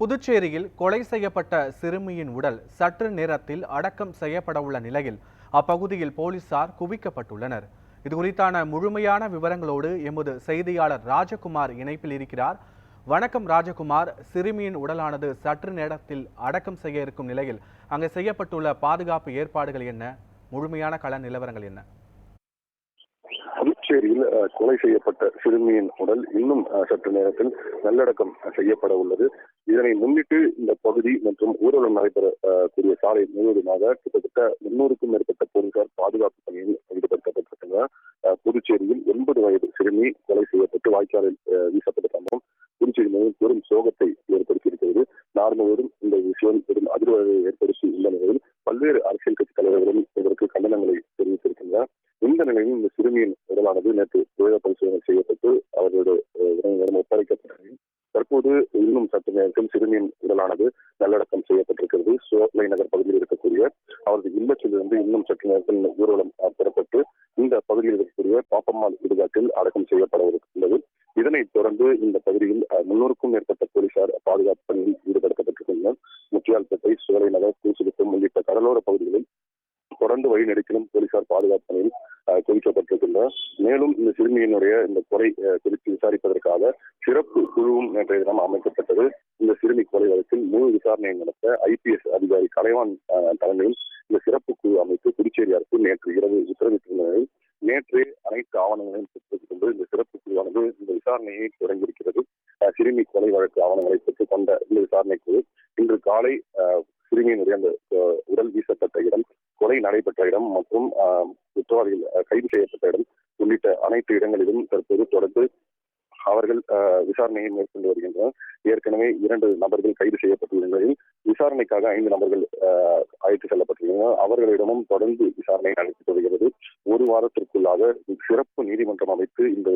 புதுச்சேரியில் கொலை செய்யப்பட்ட சிறுமியின் உடல் சற்று நேரத்தில் அடக்கம் செய்யப்படவுள்ள நிலையில் அப்பகுதியில் போலீசார் குவிக்கப்பட்டுள்ளனர். இது குறித்தான முழுமையான விவரங்களோடு எமது செய்தியாளர் ராஜகுமார் இணைப்பில் இருக்கிறார். வணக்கம் ராஜகுமார். சிறுமியின் உடலானது சற்று நேரத்தில் அடக்கம் செய்ய இருக்கும் நிலையில் அங்கே செய்யப்பட்டுள்ள பாதுகாப்பு ஏற்பாடுகள் என்ன? முழுமையான கள நிலவரங்கள் என்ன? புதுச்சேரியில் கொலை செய்யப்பட்ட சிறுமியின் உடல் இன்னும் சற்று நேரத்தில் நல்லடக்கம் செய்யப்பட உள்ளது. இதனை முன்னிட்டு இந்த பகுதி மற்றும் ஊர்வலம் நடைபெற கூடிய சாலை முழுவதுமாக கிட்டத்தட்ட முன்னூறுக்கும் மேற்பட்ட போலீசார் பாதுகாப்பு பணியில் ஈடுபடுத்தப்பட்டிருக்கின்றனர் புதுச்சேரியில் எண்பது வயது சிறுமி கொலை செய்யப்பட்டு வாய்க்காலில் வீசப்பட்ட சம்பவம் புதுச்சேரி முழுவதும் பெரும் சோகத்தை ஏற்படுத்தியிருக்கிறது. நாடு இந்த விஷயம் பெரும் அதிர்வலை ஏற்படுத்தி உள்ள நிலையில் பல்வேறு அரசியல் கட்சி தலைவர்களும் இதற்கு கண்டனங்களை இந்த நிலையில் இந்த சிறுமியின் உடலானது நேற்று பிரேத பரிசோதனை செய்யப்பட்டு அவர்களோட அஹ், உறவினரிடம் ஒப்படைக்கப்பட்டது தற்போது இன்னும் சற்று நேரத்தில் சிறுமியின் உடலானது நல்லடக்கம் செய்யப்பட்டிருக்கிறது. சோலை நகர் பகுதியில் இருக்கக்கூடிய அவரது இல்லத்திலிருந்து இன்னும் சற்று நேரத்தில் ஊர்வலம் பெறப்பட்டு இந்த பகுதியில் இருக்கக்கூடிய பாப்பம்மாள் சுடுகாட்டில் அடக்கம் செய்யப்படவிருக்கிறது இதனைத் தொடர்ந்து இந்த பகுதியில் முன்னூறுக்கும் மேற்பட்ட போலீசார் பாதுகாப்பு பணியில் ஈடுபடுத்தப்பட்டிருக்கின்றனர். முத்தியால்பேட்டை சோலை நகர் கூசுகுப்பம் உள்ளிட்ட கடலோர பகுதிகளில் தொடர்ந்து வழிநெடுக்கிலும் போலீசார் பாதுகாப்பு பணியில் அஹ், மேலும் இந்த சிறுமியினுடைய இந்த கொலை குறித்து விசாரிப்பதற்காக சிறப்பு குழுவும் நேற்றைய தினம் அமைக்கப்பட்டது. இந்த சிறுமி கொலை வழக்கில் முழு விசாரணையை நடத்த ஐபிஎஸ் அதிகாரி கலைவான் தலைமையில் இந்த சிறப்பு குழு அமைத்து புதுச்சேரி அரசு நேற்று இரவு உத்தரவிட்டிருந்த நிலையில் நேற்றே அனைத்து ஆவணங்களையும் பெற்றுக் கொண்டு இந்த சிறப்பு குழுவானது இந்த விசாரணையை தொடங்கியிருக்கிறது. சிறுமி கொலை வழக்கு ஆவணங்களை பெற்றுக் கொண்ட இந்த விசாரணை குழு இன்று காலை சிறுமியினுடைய அந்த உடல் வீசப்பட்ட கொலை நடைபெற்ற இடம் மற்றும் குற்றவாளிகள் கைது செய்யப்பட்ட இடம் உள்ளிட்ட அனைத்து இடங்களிலும் தற்போது தொடர்ந்து அவர்கள் விசாரணையை மேற்கொண்டு வருகின்றனர். ஏற்கனவே இரண்டு நபர்கள் கைது செய்யப்பட்டுள்ள நிலையில் விசாரணைக்காக ஐந்து நபர்கள் அழைத்து செல்லப்பட்டிருக்கின்றனர் அவர்களிடமும் தொடர்ந்து விசாரணை நடைபெற்று வருகிறது. ஒரு வாரத்திற்குள்ளாக சிறப்பு நீதிமன்றம் அமைத்து இந்த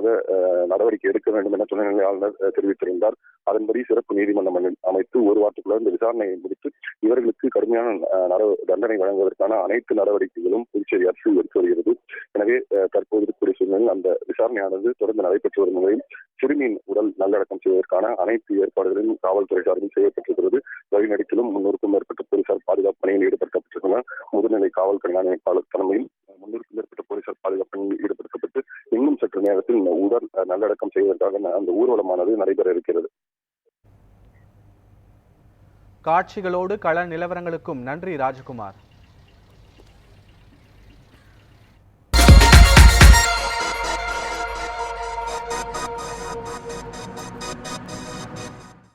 முழுவதுமாக நடவடிக்கை எடுக்க வேண்டும் என துணைநிலை ஆளுநர் தெரிவித்திருந்தார். அதன்படி சிறப்பு நீதிமன்றம் அமை- அமைத்து ஒரு வாரத்துக்குள்ள இந்த விசாரணையை முடித்து இவர்களுக்கு கடுமையான தண்டனை வழங்குவதற்கான அனைத்து நடவடிக்கைகளும் புதுச்சேரி அரசு எடுத்து வருகிறது. எனவே தற்போது இருக்கக்கூடிய சூழ்நிலையில் அந்த விசாரணையானது தொடர்ந்து நடைபெற்று வரும் நிலையில் சிறுமியின் உடல் நல்லடக்கம் செய்வதற்கான அனைத்து ஏற்பாடுகளும் காவல்துறை சார்பில் செய்யப்பட்டிருக்கிறது. வழிநடத்திலும் முன்னூறுக்கும் மேற்பட்ட போலீசார் பாதுகாப்பு பணியில் ஈடுபடுத்தப்பட்டிருக்கின்றனர். முதுநிலை காவல் கண்காணிப்பாளர் தலைமையில் முன்னூறுக்கும் மேற்பட்ட போலீசார் பாதுகாப்பு பணியில் ஈடுபடுத்தப்பட்டு நேரத்தில் இந்த உடல் நல்லடக்கம் செய்வதற்காக அந்த ஊர்வலமானது நடைபெற இருக்கிறது. காட்சிகளோடு கள நிலவரங்களுக்கும் நன்றி ராஜகுமார்.